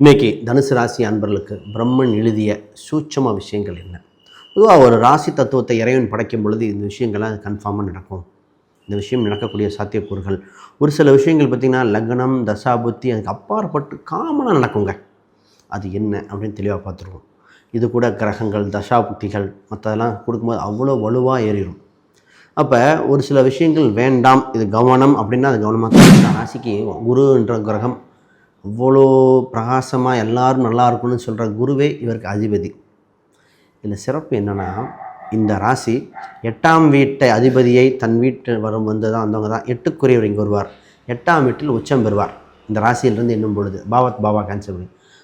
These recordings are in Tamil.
இன்றைக்கி தனுசு ராசி அன்பர்களுக்கு பிரம்மன் எழுதிய சூட்சம விஷயங்கள் என்ன? பொதுவாக ஒரு ராசி தத்துவத்தை இறைவன் படைக்கும் பொழுது இந்த விஷயங்கள்லாம் கன்ஃபார்மாக நடக்கும். இந்த விஷயம் நடக்கக்கூடிய சாத்தியக்கூறுகள். ஒரு சில விஷயங்கள் பார்த்திங்கன்னா லக்னம் தசாபுத்தி அதுக்கு அப்பாற்பட்டு காமனாக நடக்குங்க. அது என்ன அப்படின்னு தெளிவாக பார்த்துருவோம். இது கூட கிரகங்கள் தசாபுத்திகள் மற்றதெல்லாம் கொடுக்கும்போது அவ்வளோ வலுவாக ஏறிடும் அப்போ ஒரு சில விஷயங்கள் வேண்டாம் இது கவனம் அப்படின்னா அது கவனமாக ராசிக்கு குருன்ற கிரகம் அவ்வளோ பிரகாசமாக எல்லோரும் நல்லா இருக்கணும்னு சொல்கிற குருவே இவருக்கு அதிபதி. இதில் சிறப்பு என்னென்னா இந்த ராசி எட்டாம் வீட்டை அதிபதியை தன் வீட்டு வரும் வந்து தான் வந்தவங்க தான் எட்டுக்குரியவர் இங்கே வருவார். எட்டாம் வீட்டில் உச்சம் பெறுவார். இந்த ராசியிலிருந்து எண்ணும் பொழுது பாவத் பாபா கேன்சர்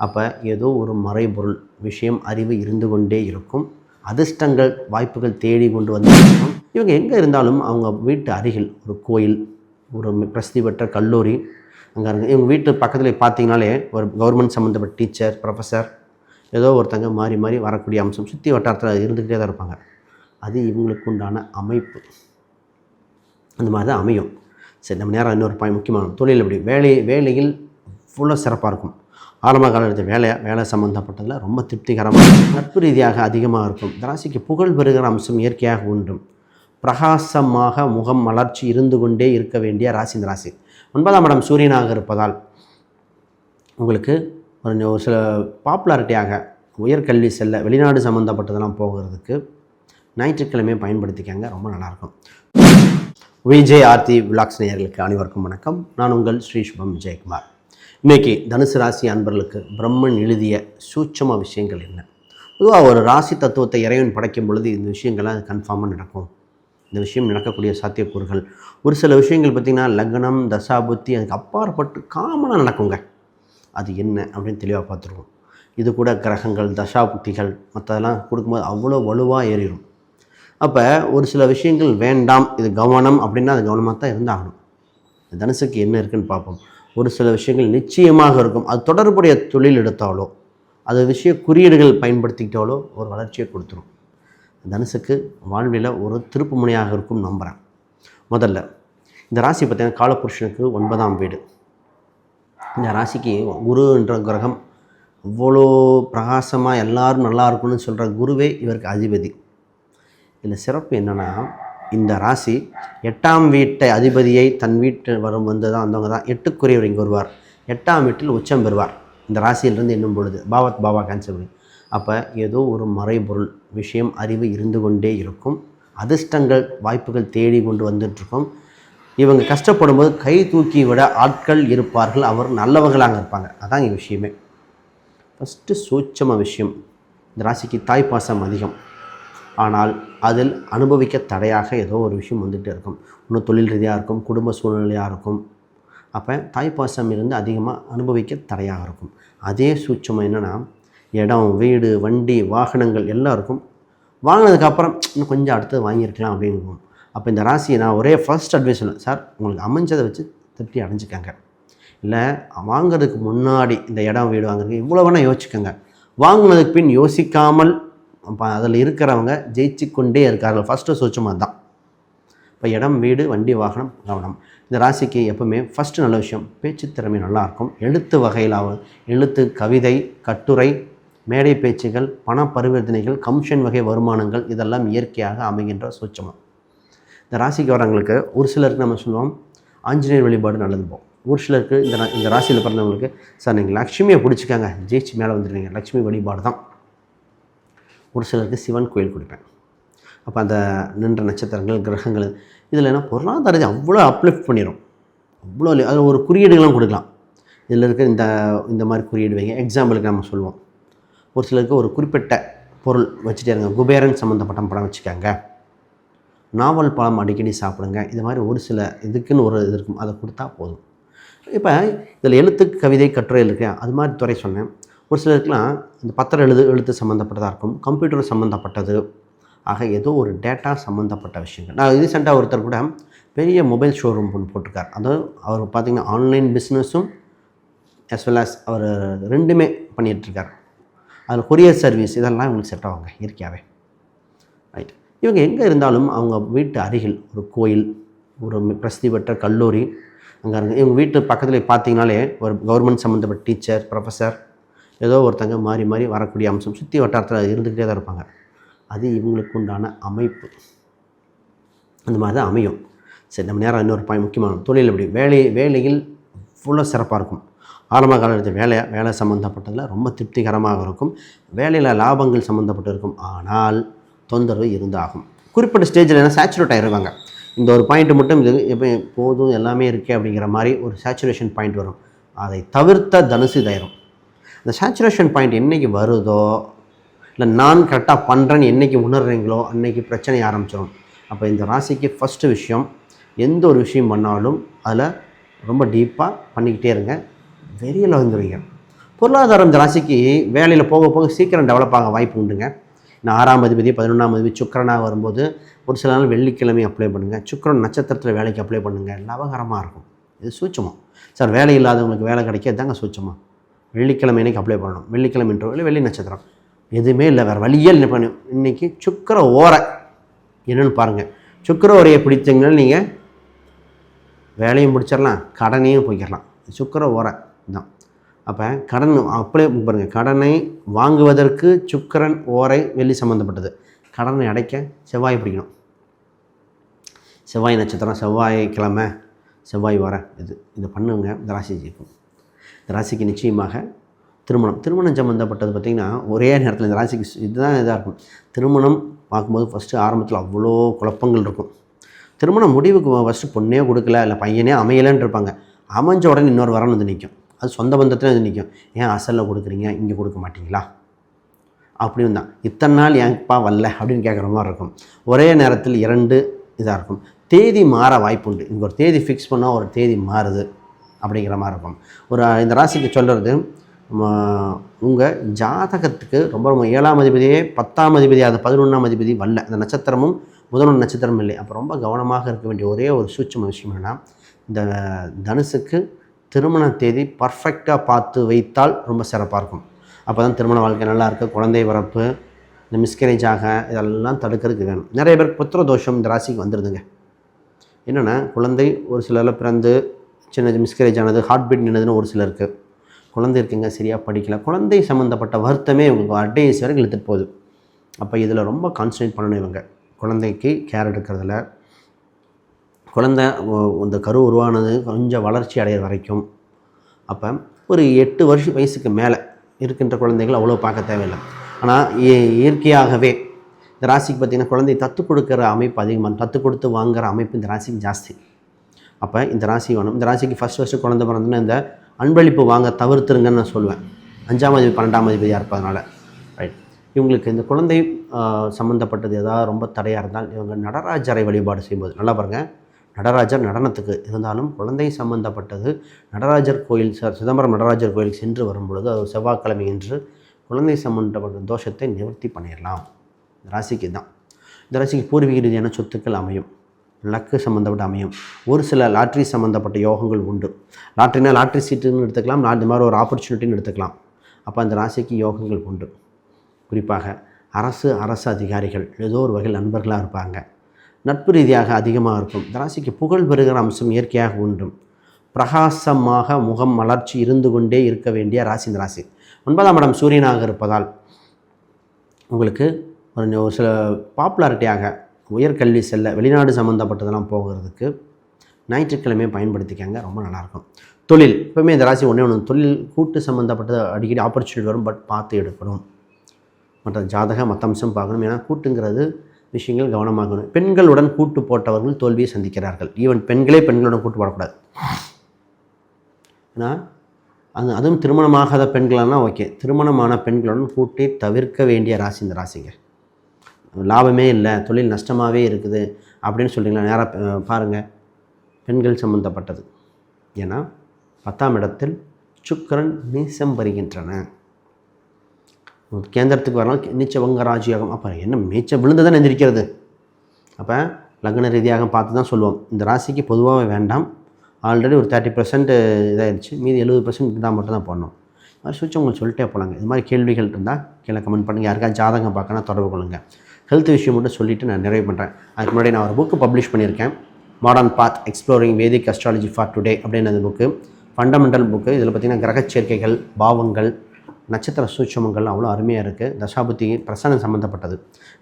அப்போ ஏதோ ஒரு மறைபொருள் விஷயம் அறிவு இருந்து கொண்டே இருக்கும். அதிர்ஷ்டங்கள் வாய்ப்புகள் தேடி கொண்டு வந்திருக்கும் இவங்க எங்கே இருந்தாலும் அவங்க வீட்டு அருகில் ஒரு கோயில் ஒரு பிரசித்தி பெற்ற கல்லூரி அங்கே இருக்கு இவங்க வீட்டு பக்கத்தில் பார்த்தீங்கனாலே ஒரு கவர்மெண்ட் சம்மந்தப்பட்ட டீச்சர் ப்ரொஃபஸர் ஏதோ ஒருத்தங்க மாறி மாறி வரக்கூடிய அம்சம் சுற்றி வட்டாரத்தில் இருந்துக்கிட்டே தான் இருப்பாங்க. அது இவங்களுக்கு உண்டான அமைப்பு. அந்த மாதிரி தான் அமையும். சரி நம்ம நேரம் இன்னொரு பாய் முக்கியமான தொழில் எப்படி வேலை வேலையில் ஃபுல்லாக சிறப்பாக இருக்கும். ஆரம்ப காலத்தில் வேலை வேலை சம்மந்தப்பட்டதில் ரொம்ப திருப்திகரமாக நட்பு ரீதியாக அதிகமாக இருக்கும். திராசிக்கு ராசிக்கு புகழ் பெறுகிற அம்சம் இயற்கையாக உண்டும். பிரகாசமாக முகம் மலர்ச்சி இருந்து கொண்டே இருக்க வேண்டிய ராசி இந்த ராசி. ஒன்பதாம் இடம் சூரியனாக இருப்பதால் உங்களுக்கு ஒரு ஒரு சில பாப்புலாரிட்டியாக உயர்கல்வி செல்ல வெளிநாடு சம்மந்தப்பட்டதெல்லாம் போகிறதுக்கு ஞாயிற்றுக்கிழமையை பயன்படுத்திக்கங்க ரொம்ப நல்லாயிருக்கும். விஜய் ஆர்த்தி விலாக்ஸ் நேயர்களுக்கு அனைவருக்கும் வணக்கம். நான் உங்கள் ஸ்ரீ சுபம் விஜயகுமார். இன்னைக்கு தனுசு ராசி அன்பர்களுக்கு பிரம்மன் எழுதிய சூட்சம விஷயங்கள் என்ன? பொதுவாக ஒரு ராசி தத்துவத்தை இறைவன் படைக்கும் பொழுது இந்த விஷயங்கள்லாம் கன்ஃபார்மாக நடக்கும். இந்த விஷயம் நடக்கக்கூடிய சாத்தியக்கூறுகள். ஒரு சில விஷயங்கள் பார்த்திங்கன்னா லக்னம் தசாபுத்தி அதுக்கு அப்பாற்பட்டு காமனாக நடக்குங்க. அது என்ன அப்படின்னு தெளிவாக பார்த்துருவோம். இது கூட கிரகங்கள் தசாபுத்திகள் மற்றதெல்லாம் கொடுக்கும்போது அவ்வளோ வலுவாக ஏறிடும். அப்போ ஒரு சில விஷயங்கள் வேண்டாம் இது கவனம் அப்படின்னா அது கவனமாக தான் இருந்தாகணும் தனுசுக்கு என்ன இருக்குன்னு பார்ப்போம். ஒரு சில விஷயங்கள் நிச்சயமாக இருக்கும். அது தொடர்புடைய தொழில் எடுத்தாலோ அது விஷய குறியீடுகள் பயன்படுத்திக்கிட்டாலோ ஒரு வளர்ச்சியை கொடுத்துரும். தனுசுக்கு வாழ்வில் ஒரு திருப்பு முனையாக இருக்கும் நம்புகிறேன் முதல்ல இந்த ராசி பார்த்திங்கன்னா காலபுருஷனுக்கு ஒன்பதாம் வீடு. இந்த ராசிக்கு குரு என்ற கிரகம் அவ்வளோ பிரகாசமாக எல்லோரும் நல்லா இருக்கணும்னு சொல்கிற குருவே இவருக்கு அதிபதி. இதில் சிறப்பு என்னென்னா இந்த ராசி எட்டாம் வீட்டை அதிபதியை தன் வீட்டு வரும் வந்து தான் வந்தவங்க தான் எட்டுக்குரியவர் இங்கே வருவார். எட்டாம் வீட்டில் உச்சம் பெறுவார். இந்த ராசியிலிருந்து என்னும் பொழுது பாவத் பாபா கேன்சர் அப்போ ஏதோ ஒரு மறைபொருள் விஷயம் அறிவு இருந்து கொண்டே இருக்கும். அதிர்ஷ்டங்கள் வாய்ப்புகள் தேடி கொண்டு வந்துட்டுருக்கோம். இவங்க கஷ்டப்படும்போது கை தூக்கி விட ஆட்கள் இருப்பார்கள். அவர் நல்லவங்களாக இருப்பாங்க. அதான் இங்கே விஷயமே. ஃபஸ்ட்டு சூட்சம விஷயம். இந்த ராசிக்கு தாய்ப்பாசம் அதிகம். ஆனால் அதில் அனுபவிக்க தடையாக ஏதோ ஒரு விஷயம் வந்துகிட்டே இருக்கும். இன்னும் தொழில் ரீதியாக இருக்கும் குடும்ப சூழ்நிலையாக இருக்கும். அப்போ தாய்ப்பாசம் இருந்து அதிகமாக அனுபவிக்க தடையாக இருக்கும். அதே சூட்சம் என்னென்னா இடம் வீடு வண்டி வாகனங்கள் எல்லாம் இருக்கும் வாங்கினதுக்கப்புறம் இன்னும் கொஞ்சம் அடுத்தது வாங்கியிருக்கலாம் அப்படின்னு அப்போ இந்த ராசியை நான் ஒரே ஃபர்ஸ்ட் அட்வைஸ் சொன்னேன் சார் உங்களுக்கு அமைஞ்சதை வச்சு திருப்தி அடைஞ்சிக்கங்க. இல்லை வாங்குறதுக்கு முன்னாடி இந்த இடம் வீடு வாங்குறதுக்கு இவ்வளோ வேணால் யோசிச்சுக்கோங்க. வாங்கினதுக்கு பின் யோசிக்காமல் அப்போ அதில் இருக்கிறவங்க ஜெயிச்சு கொண்டே இருக்கார்கள். ஃபஸ்ட்டு சூட்சமாக தான். இப்போ இடம் வீடு வண்டி வாகனம் கவனம். இந்த ராசிக்கு எப்பவுமே ஃபஸ்ட்டு நல்ல விஷயம் பேச்சு திறமை நல்லாயிருக்கும் எழுத்து வகையிலாவது எழுத்து கவிதை கட்டுரை மேடை பேச்சுகள் பண பரிவர்த்தனைகள் கமிஷன் வகை வருமானங்கள் இதெல்லாம் இயற்கையாக அமைகின்ற சூட்சமம். இந்த ராசிக்கு வரவங்களுக்கு ஒரு சிலருக்கு நம்ம சொல்லுவோம் ஆஞ்சநேயர் வழிபாடு நல்லது போகும் ஒரு சிலருக்கு இந்த ரா- இந்த ராசியில் பிறந்தவங்களுக்கு சார் நீங்கள் லக்ஷ்மியை பிடிச்சிக்காங்க ஜெயிச்சு மேலே வந்துடுவீங்க லக்ஷ்மி வழிபாடு தான். ஒரு சிலருக்கு சிவன் கோயில் கொடுப்பேன். அப்போ அந்த நின்ற நட்சத்திரங்கள் கிரகங்கள் இதில் என்ன பொருளாதாரத்தை அவ்வளோ அப்லிஃப்ட் பண்ணிடும் அவ்வளோ அதில் ஒரு குறியீடுகளும் கொடுக்கலாம். இதில் இருக்க இந்த இந்த மாதிரி குறியீடு வைங்க. எக்ஸாம்பிளுக்கு நம்ம சொல்லுவோம். ஒரு சிலருக்கு ஒரு குறிப்பிட்ட பொருள் வச்சுட்டே இருங்க குபேரன் சம்மந்தப்பட்ட படம் வச்சுக்கோங்க. நாவல் பழம் அடிக்கடி சாப்பிடுங்க. இது மாதிரி ஒரு சில இதுக்குன்னு ஒரு இது இருக்கும். அதை கொடுத்தா போதும். இப்போ இதில் எழுத்து கவிதை கட்டுரை இருக்கு. அது மாதிரி துறை சொன்னேன். ஒரு சிலருக்குலாம் இந்த பத்திரம் எழுது எழுத்து சம்மந்தப்பட்டதாக இருக்கும். கம்ப்யூட்டர் சம்மந்தப்பட்டது ஆக ஏதோ ஒரு டேட்டா சம்மந்தப்பட்ட விஷயங்கள். நான் ரீசெண்டாக ஒருத்தர் கூட பெரிய மொபைல் ஷோரூம் ஒன்று போட்டிருக்கார். அதாவது அவர் பார்த்திங்கன்னா ஆன்லைன் பிஸ்னஸும் அஸ் வெல் அஸ் அவர் ரெண்டுமே பண்ணிகிட்ருக்கார் அதில் கொரியர் சர்வீஸ் இதெல்லாம் இவங்களுக்கு செட் ஆகுங்க இயற்கையாகவே. ரைட் இவங்க எங்கே இருந்தாலும் அவங்க வீட்டு அருகில் ஒரு கோயில் ஒரு பிரசித்தி பெற்ற கல்லூரி அங்கே இருந்து இவங்க வீட்டு பக்கத்தில் பார்த்தீங்கனாலே ஒரு கவர்மெண்ட் சம்மந்தப்பட்ட டீச்சர் ப்ரொஃபஸர் ஏதோ ஒருத்தங்க மாறி மாறி வரக்கூடிய அம்சம் சுற்றி வட்டாரத்தில் இருந்துக்கிட்டே தான் இருப்பாங்க. அது இவங்களுக்கு உண்டான அமைப்பு. அந்த மாதிரி தான் அமையும். சரி நம்ம நேரம் இன்னொரு பாய் முக்கியமான தொழில் எப்படி வேலை வேலையில் ஃபுல்லாக சிறப்பாக இருக்கும். ஆரம்ப காலத்தில் வேலை வேலை சம்மந்தப்பட்டதில் ரொம்ப திருப்திகரமாக இருக்கும். வேலையில் லாபங்கள் சம்மந்தப்பட்டிருக்கும் ஆனால் தொந்தரவு இருந்தாகும். குறிப்பிட்ட ஸ்டேஜில் என்ன சேச்சுரேட் ஆகிருவாங்க இந்த ஒரு பாயிண்ட் மட்டும் இது எப்போ போதும் எல்லாமே இருக்கே அப்படிங்கிற மாதிரி ஒரு சேச்சுரேஷன் பாயிண்ட் வரும். அதை தவிர்த்த தனுசு இதாயிரும். இந்த சேச்சுரேஷன் பாயிண்ட் என்றைக்கு வருதோ இல்லை நான் கரெக்டாக பண்ணுறேன்னு என்றைக்கு உணர்றீங்களோ அன்னைக்கு பிரச்சனை ஆரம்பிச்சிடும் அப்போ இந்த ராசிக்கு ஃபஸ்ட்டு விஷயம் எந்த ஒரு விஷயம் பண்ணாலும் அதில் ரொம்ப டீப்பாக பண்ணிக்கிட்டே இருங்க. வெறியில் வந்துடுவீங்க பொருளாதாரம் இந்த ராசிக்கு வேலையில் போக போக சீக்கிரம் டெவலப் ஆக வாய்ப்பு உண்டுங்க. நான் ஆறாம் அதிபதி பதினொன்றாம் அதிபதி சுக்கரனாக வரும்போது ஒரு சில நாள் வெள்ளிக்கிழமை அப்ளை பண்ணுங்கள் சுக்கரன் நட்சத்திரத்தில் வேலைக்கு அப்ளை பண்ணுங்கள் லாபகரமாக இருக்கும். இது சூச்சமாக சார் வேலை இல்லாதவங்களுக்கு வேலை கிடைக்காது தாங்க சூட்சமாக வெள்ளிக்கிழமை இன்னைக்கு அப்ளை பண்ணணும். வெள்ளிக்கிழமை இல்லை வெள்ளி நட்சத்திரம். எதுவுமே இல்லை. வேறு வழியே இல்லை. பண்ணு இன்றைக்கி சுக்கர ஓரை. என்னென்னு பாருங்கள் சுக்கர ஓரையை பிடிச்சிங்கன்னா நீங்கள் வேலையும் பிடிச்சிடலாம் கடனையும் போய்க்கிடலாம். சுக்கர ஓரை. தான். அப்போ கடன் அப்படியே பாருங்கள் கடனை வாங்குவதற்கு சுக்கரன் ஓரை வெள்ளி சம்மந்தப்பட்டது கடனை அடைக்க செவ்வாய் பிடிக்கணும். செவ்வாய் நட்சத்திரம் செவ்வாய் கிழமை செவ்வாய் வர இது இதை பண்ணுங்க. இந்த ராசி ஜெயிக்கும். இந்த ராசிக்கு நிச்சயமாக திருமணம். திருமணம் சம்மந்தப்பட்டது பார்த்திங்கன்னா ஒரே நேரத்தில் இந்த ராசிக்கு இதுதான் இதாக இருக்கும். திருமணம் பார்க்கும்போது ஃபஸ்ட்டு ஆரம்பத்தில் அவ்வளோ குழப்பங்கள் இருக்கும். திருமணம் முடிவுக்கு ஃபஸ்ட்டு பொண்ணே கொடுக்கல இல்லை பையனே அமையலைன்னு இருப்பாங்க. அமைஞ்ச உடனே இன்னொரு வரணும் வந்து நிற்கும் அது சொந்த பந்தத்தில் அது நிற்கும் ஏன் அசலில் கொடுக்குறீங்க? இங்கே கொடுக்க மாட்டீங்களா? அப்படின்னு தான். இத்தனை நாள் ஏன்ப்பா வரல அப்படின்னு கேட்குற மாதிரி இருக்கும். ஒரே நேரத்தில் இரண்டு இதாக இருக்கும். தேதி மாற வாய்ப்பு உண்டு இங்கே ஒரு தேதி ஃபிக்ஸ் பண்ணால் ஒரு தேதி மாறுது அப்படிங்கிற மாதிரி இருக்கும். ஒரு இந்த ராசிக்கு சொல்கிறது உங்கள் ஜாதகத்துக்கு ரொம்ப ரொம்ப ஏழாம் அதிபதியே பத்தாம் அதிபதி அது பதினொன்றாம் அதிபதி வரல. அந்த நட்சத்திரமும் முதல் நட்சத்திரம் இல்லை. அப்போ ரொம்ப கவனமாக இருக்க வேண்டிய ஒரே ஒரு சூட்சம விஷயம் என்னென்னா இந்த தனுசுக்கு திருமண தேதி பர்ஃபெக்டாக பார்த்து வைத்தால் ரொம்ப சிறப்பாக இருக்கும். அப்போ தான் திருமண வாழ்க்கை நல்லா இருக்குது குழந்தை வரப்பு இந்த மிஸ்கரேஜ் ஆக இதெல்லாம் தடுக்கிறதுக்கு வேணும். நிறைய பேர் புத்திர தோஷம் இந்த ராசிக்கு வந்துடுதுங்க என்னென்னா குழந்தை ஒரு சிலரில் பிறந்து சின்ன மிஸ்கரேஜ் ஆனது ஹார்ட் பீட் நின்னதுன்னு ஒரு சிலருக்கு குழந்தை இருக்குங்க சரியாக படிக்கல. குழந்தை சம்மந்தப்பட்ட வருத்தமே இவங்க அட்டைஸ் வரைக்கும் இழுத்துட்டு போகுது. அப்போ இதில் ரொம்ப கான்சன்ட்ரேட் பண்ணணும் இவங்க. குழந்தைக்கு கேர் எடுக்கிறதுல குழந்த இந்த கரு உருவானது கொஞ்சம் வளர்ச்சி அடைகிற வரைக்கும். அப்போ ஒரு எட்டு வருஷம் வயசுக்கு மேலே இருக்கின்ற குழந்தைகள் அவ்வளோ பார்க்க தேவையில்லை. ஆனால் இயற்கையாகவே இந்த ராசிக்கு பார்த்திங்கன்னா குழந்தை தத்து கொடுக்குற அமைப்பு அதிகமாக தத்து கொடுத்து வாங்குகிற அமைப்பு இந்த ராசிக்கு ஜாஸ்தி. அப்போ இந்த ராசி வேணும். இந்த ராசிக்கு ஃபஸ்ட் ஃபஸ்ட்டு குழந்தை பிறந்தோன்னா இந்த அன்பளிப்பு வாங்க தவிர்த்துருங்கன்னு நான் சொல்லுவேன் அஞ்சாம் அதிபதி பன்னெண்டாம் அதிபதியாக இருப்பதனால. ரைட் இவங்களுக்கு இந்த குழந்தை சம்மந்தப்பட்டது ஏதாவது ரொம்ப தடையாக இருந்தால் இவங்க நடராஜரை வழிபாடு செய்யும்போது நல்லா பாருங்கள் நடராஜர் நடனத்துக்கு இருந்தாலும் குழந்தை சம்பந்தப்பட்டது. நடராஜர் கோயில் சிதம்பரம் நடராஜர் கோயிலுக்கு சென்று வரும்பொழுது அது செவ்வாய்க்கிழமை என்று குழந்தை சம்பந்தப்பட்ட தோஷத்தை நிவர்த்தி பண்ணிடலாம் இந்த ராசிக்கு தான் இந்த ராசிக்கு பூர்வீக ரீதியான சொத்துக்கள் அமையும். லக்கு சம்மந்தப்பட்ட அமையும். ஒரு சில லாட்ரி சம்மந்தப்பட்ட யோகங்கள் உண்டு. லாட்ரினா லாட்ரி சீட்டுன்னு எடுத்துக்கலாம். இந்த மாதிரி ஒரு ஆப்பர்ச்சுனிட்டின்னு எடுத்துக்கலாம். அப்போ அந்த ராசிக்கு யோகங்கள் உண்டு. குறிப்பாக அரசு அரசு அதிகாரிகள் ஏதோ ஒரு வகையில் நண்பர்களாக இருப்பாங்க. நட்பு ரீதியாக அதிகமாக இருக்கும். இந்த ராசிக்கு புகழ் பெறுகிற அம்சம் இயற்கையாக உண்டும் பிரகாசமாக முகம் மலர்ச்சி இருந்து கொண்டே இருக்க வேண்டிய ராசி இந்த ராசி. ஒன்பதாம் இடம் சூரியனாக இருப்பதால் உங்களுக்கு ஒரு சில பாப்புலாரிட்டியாக உயர்கல்வி செல்ல வெளிநாடு சம்மந்தப்பட்டதெல்லாம் போகிறதுக்கு ஞாயிற்றுக்கிழமையை பயன்படுத்திக்கங்க ரொம்ப நல்லாயிருக்கும். தொழில் எப்பவுமே இந்த ராசி ஒன்றே ஒன்று தொழில் கூட்டு சம்மந்தப்பட்டது அடிக்கடி ஆப்பர்ச்சுனிட்டி வரும் பட் பார்த்து எடுக்கணும். மற்ற ஜாதகம் மற்ற அம்சம் பார்க்கணும். ஏன்னா கூட்டுங்கிறது விஷயங்கள் கவனமாகணும். பெண்களுடன் கூட்டு போட்டவர்கள் தோல்வியை சந்திக்கிறார்கள். ஈவன் பெண்களே பெண்களுடன் கூட்டு போடக்கூடாது. ஏன்னா அது அதுவும் திருமணமாகாத பெண்களானா ஓகே. திருமணமான பெண்களுடன் கூட்டி தவிர்க்க வேண்டிய ராசி இந்த ராசிங்க. லாபமே இல்லை தொழில் நஷ்டமாகவே இருக்குது அப்படின்னு சொல்கிறீங்களா நேராக பாருங்கள் பெண்கள் சம்மந்தப்பட்டது ஏன்னா பத்தாம் இடத்தில் சுக்கரன் நீசம் வருகின்றன. கேந்திரத்துக்கு வரலாம். நீச்சவங்க ராஜயோகம். அப்போ என்ன மீச்சம் விழுந்து தான் எந்திரிக்கிறது? அப்போ லக்ன ரீதியாக பார்த்து தான் சொல்லுவோம். இந்த ராசிக்கு பொதுவாகவே வேண்டாம். ஆல்ரெடி ஒரு தேர்ட்டி பர்சன்ட் இதாகிடுச்சு மீதி எழுபது பர்சன்ட் இருந்தால் மட்டும் தான் பண்ணணும் அது சுவிட்ச் உங்களுக்கு சொல்லிட்டே போகலாங்க இது மாதிரி கேள்விகள் இருந்தால் கீழே கமெண்ட் பண்ணுங்கள் யாருக்கா ஜாதகம் பார்க்கணும் தொடர்பு கொள்ளுங்கள் ஹெல்த் விஷயம் மட்டும் சொல்லிவிட்டு நான் நிறைவு பண்ணுறேன் அதுக்கு முன்னாடி நான் ஒரு புக்கு பப்ளிஷ் பண்ணியிருக்கேன். Modern path exploring Vedic astrology for today அப்படின்னு அந்த புக்கு ஃபண்டமெண்டல் புக்கு இதில் பார்த்திங்கன்னா கிரக சேர்க்கைகள் பாவங்கள் நட்சத்திர சூட்சமங்கள் அவ்வளோ அருமையாக இருக்குது. தசாபுத்தி பிரசனம் சம்மந்தப்பட்டது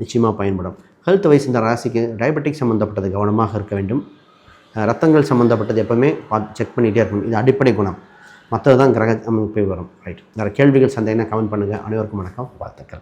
நிச்சயமாக பயன்படும். ஹெல்த் வைஸ் இந்த ராசிக்கு டயபெட்டிக் சம்மந்தப்பட்டது கவனமாக இருக்க வேண்டும். ரத்தங்கள் சம்மந்தப்பட்டது எப்போவுமே பார்த்து செக் பண்ணிகிட்டே இருக்கணும். இது அடிப்படை குணம். மற்றது தான் கிரக அமைப்பு வரும். ரைட் வேறு கேள்விகள் சந்தேகம்னா கமெண்ட் பண்ணுங்கள் அனைவருக்கும் வணக்கம். வாழ்த்துக்கள்.